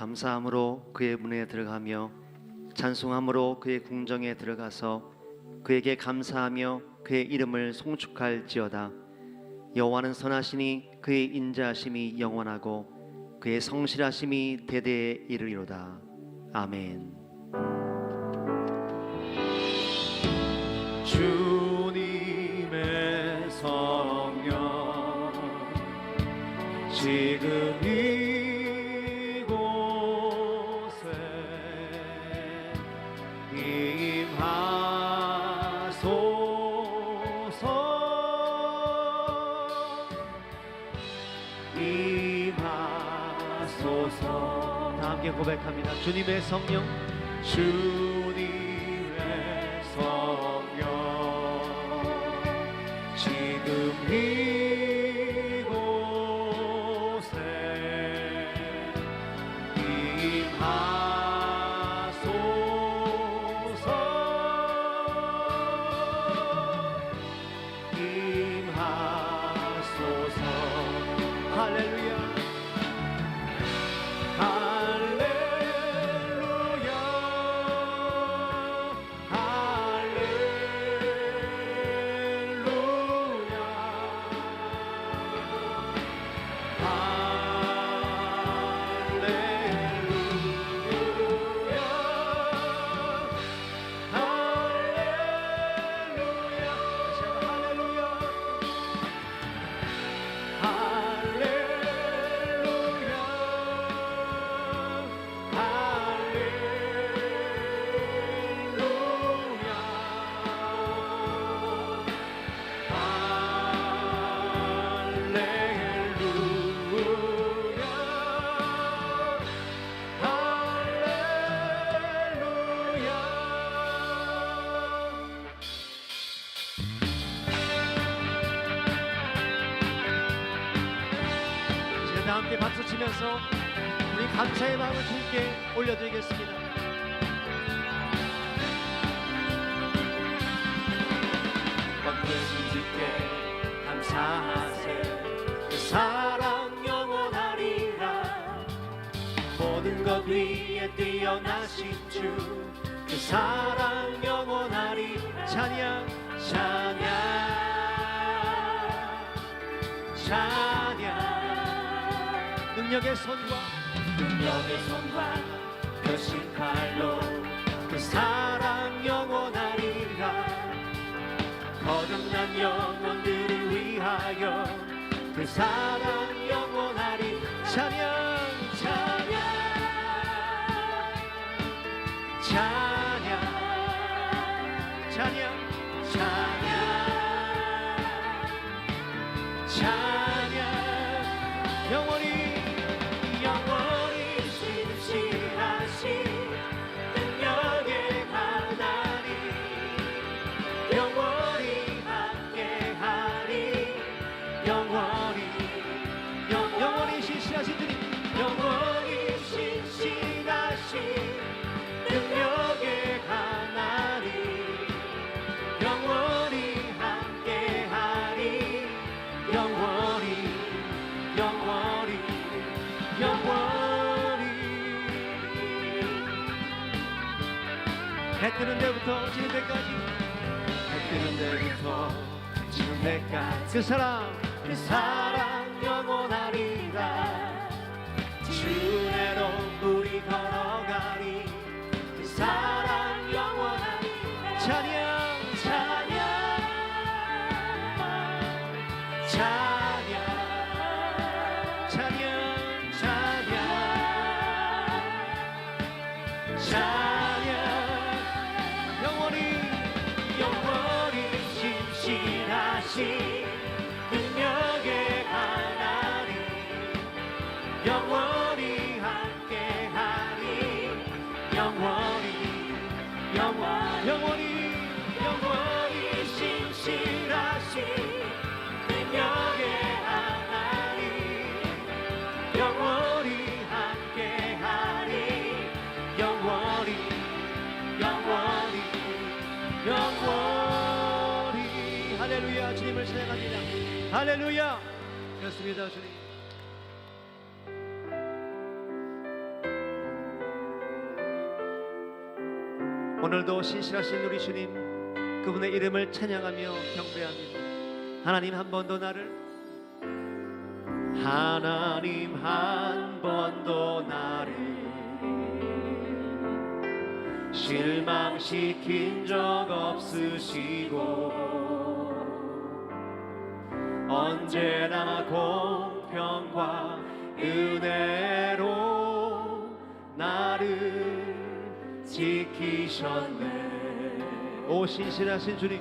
감사함으로 그의 문에 들어가며 찬송함으로 그의 궁정에 들어가서 그에게 감사하며 그의 이름을 송축할지어다. 여호와는 선하시니 그의 인자하심이 영원하고 그의 성실하심이 대대에 이르리로다. 아멘. 주님의 성령 지금 이 고백합니다. 주님의 성령. 주 치면서 우리 감사의 마음을 주님께 올려드리겠습니다. 주께 감사하세. 그 사랑 영원하리라. 모든 것 위에 뛰어나신 주. 그 사랑 영원하리 찬양 찬양 찬양 능력의 손과 능력의 손과 표신 칼로 그 사랑 영원하리라 거듭난 영혼들을 위하여 그 사랑 영원하리 찬양 해 뜨는 데부터 지는 데까지. 해 뜨는 데부터 지는 데까지. 그 사랑 그 사랑 영원하 신 하나님을 찬양합니다. 할렐루야. 그렇습니다, 주님. 오늘도 신실하신 우리 주님, 그분의 이름을 찬양하며 경배합니다. 하나님 한 번 더 나를 하나님 한 번도 나를 실망시킨 적 없으시고 언제나 공평과 은혜로 나를 지키셨네. 오 신실하신 주님.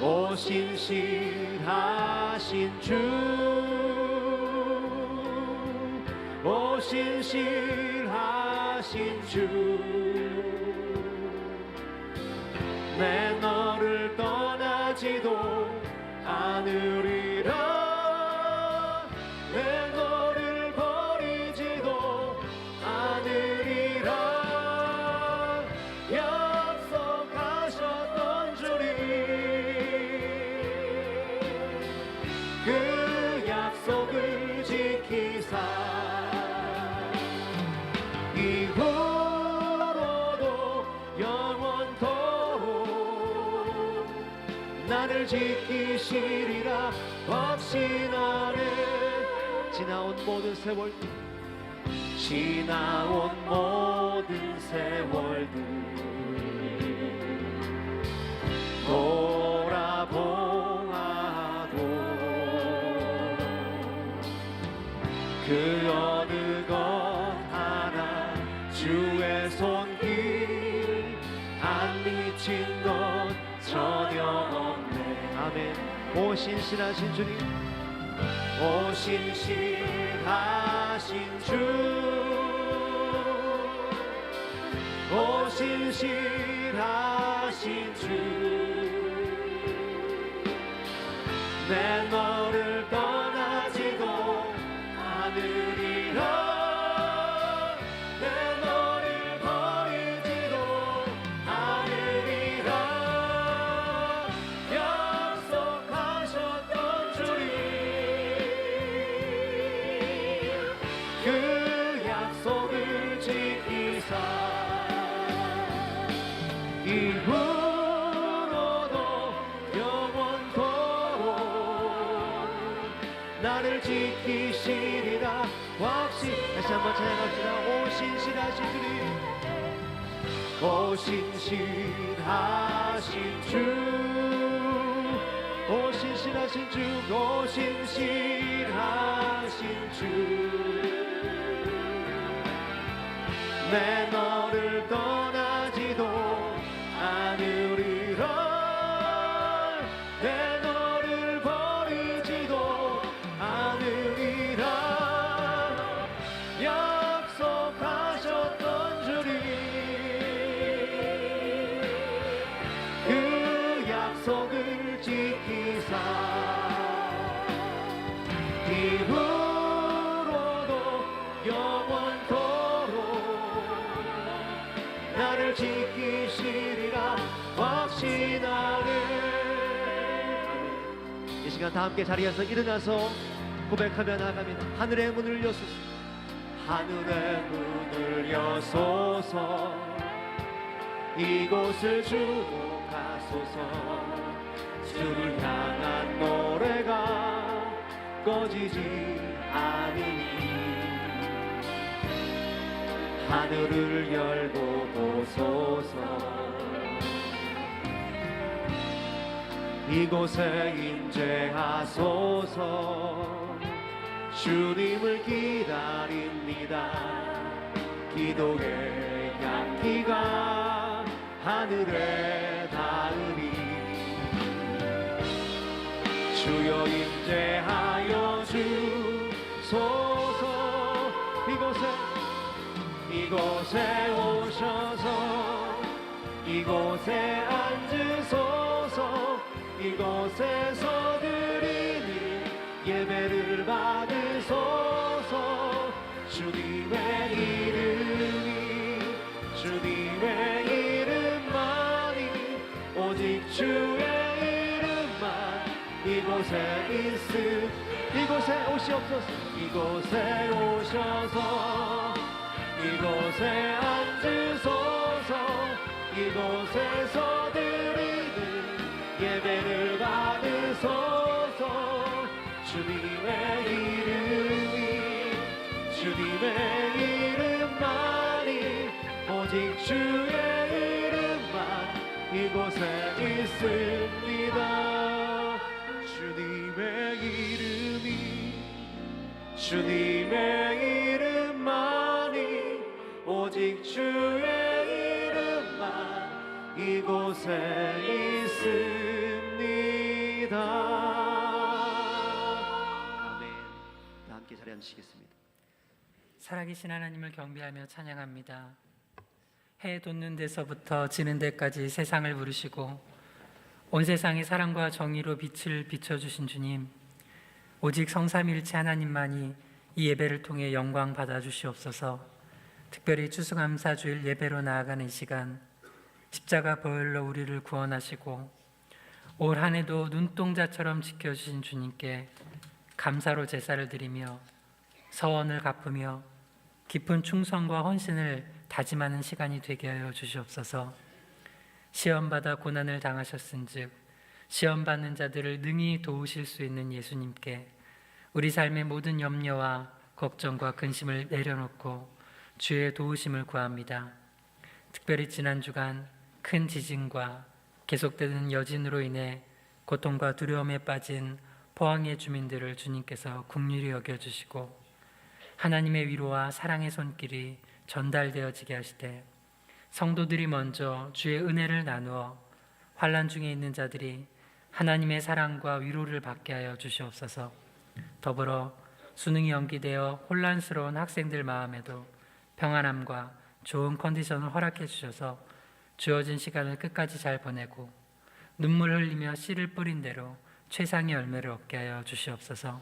오 신실하신 주오 신실하신 주내 너를 떠나지도 않으리 이후로도 영원토록 나를 지키시리라. 확신하네 지나온 모든 세월들 지나온 모든 세월들 주의 손길 안 미친 것 전혀 없네. 아멘. 오 신실하신 주님. 오 신실하신 주. 오 신실하신 주내 너 확신 다시 한번 찬양합시다. 오 신실하신 주님. 오 신실하신 주오 신실하신 주오 신실하신 주내 너를 떠나지도 시간 다 함께 자리에서 일어나서 고백하며 나갑니다 하늘의 문을 여소서. 하늘의 문을 여소서. 이곳을 주목하소서. 주를 향한 노래가 꺼지지 않으니 하늘을 열고 보소서 이곳에 임재하소서. 주님을 기다립니다. 기도의 향기가 하늘에 닿으리. 주여 임재하여 주소서. 이곳에 이곳에 오셔서 이곳에 앉으소서 이곳에서 드리는 예배를 받으소서. 주님의 이름이 주님의 이름만이 오직 주의 이름만 이곳에 있음. 이곳에 오시옵소서. 이곳에 오셔서 이곳에 앉으소서. 이곳에서 드리는 예배를 받으소서 주님의 이름이 주님의 이름만이 오직 주의 이름만 이곳에 있습니다 주님의 이름이 주님의 이름만이 오직 주의 이름만 이곳에 있습니다. 아멘. 다 함께 자리 앉으시겠습니다. 살아계신 하나님을 경배하며 찬양합니다. 해 돋는 데서부터 지는 데까지 세상을 부르시고 온 세상에 사랑과 정의로 빛을 비춰 주신 주님, 오직 성삼일체 하나님만이 이 예배를 통해 영광 받아 주시옵소서. 특별히 추수감사주일 예배로 나아가는 이 시간, 십자가 보혈로 우리를 구원하시고 올 한해도 눈동자처럼 지켜주신 주님께 감사로 제사를 드리며 서원을 갚으며 깊은 충성과 헌신을 다짐하는 시간이 되게 하여 주시옵소서. 시험받아 고난을 당하셨은즉 시험 받는 자들을 능히 도우실 수 있는 예수님께 우리 삶의 모든 염려와 걱정과 근심을 내려놓고 주의 도우심을 구합니다. 특별히 지난 주간 큰 지진과 계속되는 여진으로 인해 고통과 두려움에 빠진 포항의 주민들을 주님께서 국률이 여겨 주시고 하나님의 위로와 사랑의 손길이 전달되어지게 하시되 성도들이 먼저 주의 은혜를 나누어 환란 중에 있는 자들이 하나님의 사랑과 위로를 받게 하여 주시옵소서. 더불어 수능이 연기되어 혼란스러운 학생들 마음에도 평안함과 좋은 컨디션을 허락해 주셔서 주어진 시간을 끝까지 잘 보내고 눈물 흘리며 씨를 뿌린 대로 최상의 열매를 얻게 하여 주시옵소서.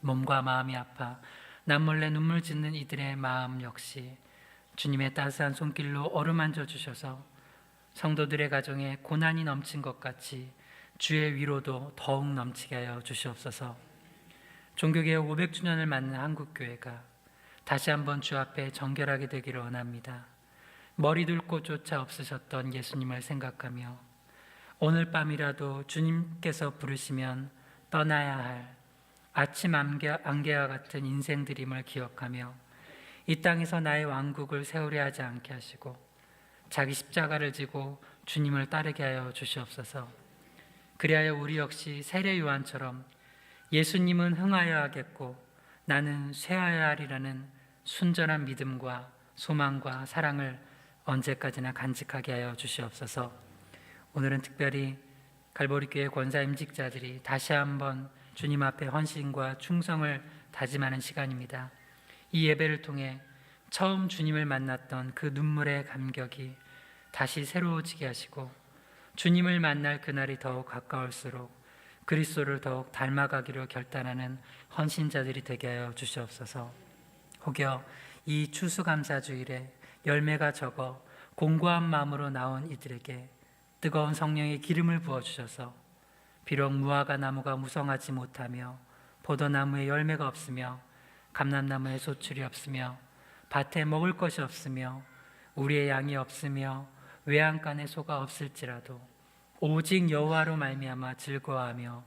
몸과 마음이 아파 남몰래 눈물 짓는 이들의 마음 역시 주님의 따스한 손길로 어루만져 주셔서 성도들의 가정에 고난이 넘친 것 같이 주의 위로도 더욱 넘치게 하여 주시옵소서. 종교개혁 500주년을 맞는 한국교회가 다시 한번 주 앞에 정결하게 되기를 원합니다. 머리 둘 곳조차 없으셨던 예수님을 생각하며 오늘 밤이라도 주님께서 부르시면 떠나야 할 아침 안개, 안개 와 같은 인생들임을 기억하며 이 땅에서 나의 왕국을 세우려 하지 않게 하시고 자기 십자가를 지고 주님을 따르게 하여 주시옵소서. 그리하여 우리 역시 세례 요한처럼 예수님은 흥하여 하겠고 나는 쇠하여 하리라는 순전한 믿음과 소망과 사랑을 언제까지나 간직하게 하여 주시옵소서. 오늘은 특별히 갈보리 교회 권사 임직자들이 다시 한번 주님 앞에 헌신과 충성을 다짐하는 시간입니다. 이 예배를 통해 처음 주님을 만났던 그 눈물의 감격이 다시 새로워지게 하시고 주님을 만날 그날이 더욱 가까울수록 그리스도를 더욱 닮아가기로 결단하는 헌신자들이 되게 하여 주시옵소서. 혹여 이 추수감사주일에 열매가 적어 공고한 마음으로 나온 이들에게 뜨거운 성령의 기름을 부어 주셔서 비록 무화과 나무가 무성하지 못하며 포도나무에 열매가 없으며 감람나무에 소출이 없으며 밭에 먹을 것이 없으며 우리의 양이 없으며 외양간에 소가 없을지라도 오직 여호와로 말미암아 즐거워하며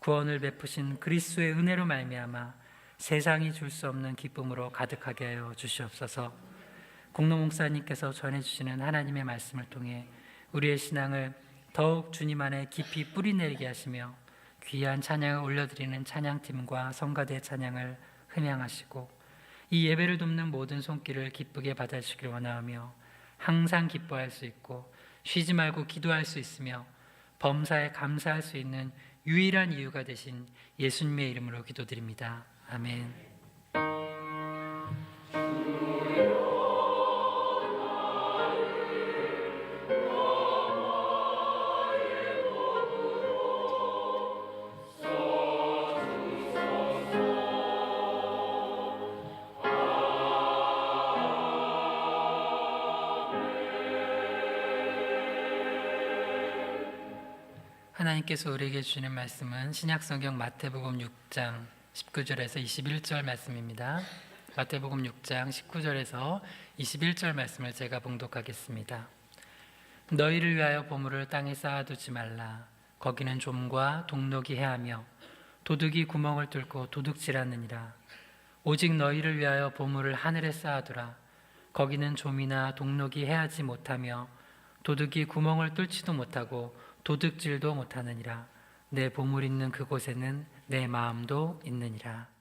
구원을 베푸신 그리스도의 은혜로 말미암아 세상이 줄 수 없는 기쁨으로 가득하게 하여 주시옵소서. 공로 목사님께서 전해 주시는 하나님의 말씀을 통해 우리의 신앙을 더욱 주님 안에 깊이 뿌리내리게 하시며 귀한 찬양을 올려드리는 찬양팀과 성가대 찬양을 흠양하시고 이 예배를 돕는 모든 손길을 기쁘게 받아주시길 원하며 항상 기뻐할 수 있고 쉬지 말고 기도할 수 있으며 범사에 감사할 수 있는 유일한 이유가 되신 예수님의 이름으로 기도드립니다. 아멘. 하나님께서 우리에게 주시는 말씀은 신약성경 마태복음 6장 19절에서 21절 말씀입니다. 마태복음 6장 19절에서 21절 말씀을 제가 봉독하겠습니다. 너희를 위하여 보물을 땅에 쌓아두지 말라. 거기는 좀과 동록이 해하며 도둑이 구멍을 뚫고 도둑질하느니라. 오직 너희를 위하여 보물을 하늘에 쌓아두라. 거기는 좀이나 동록이 해하지 못하며 도둑이 구멍을 뚫지도 못하고 도둑질도 못하느니라. 내 보물 있는 그곳에는 내 마음도 있느니라.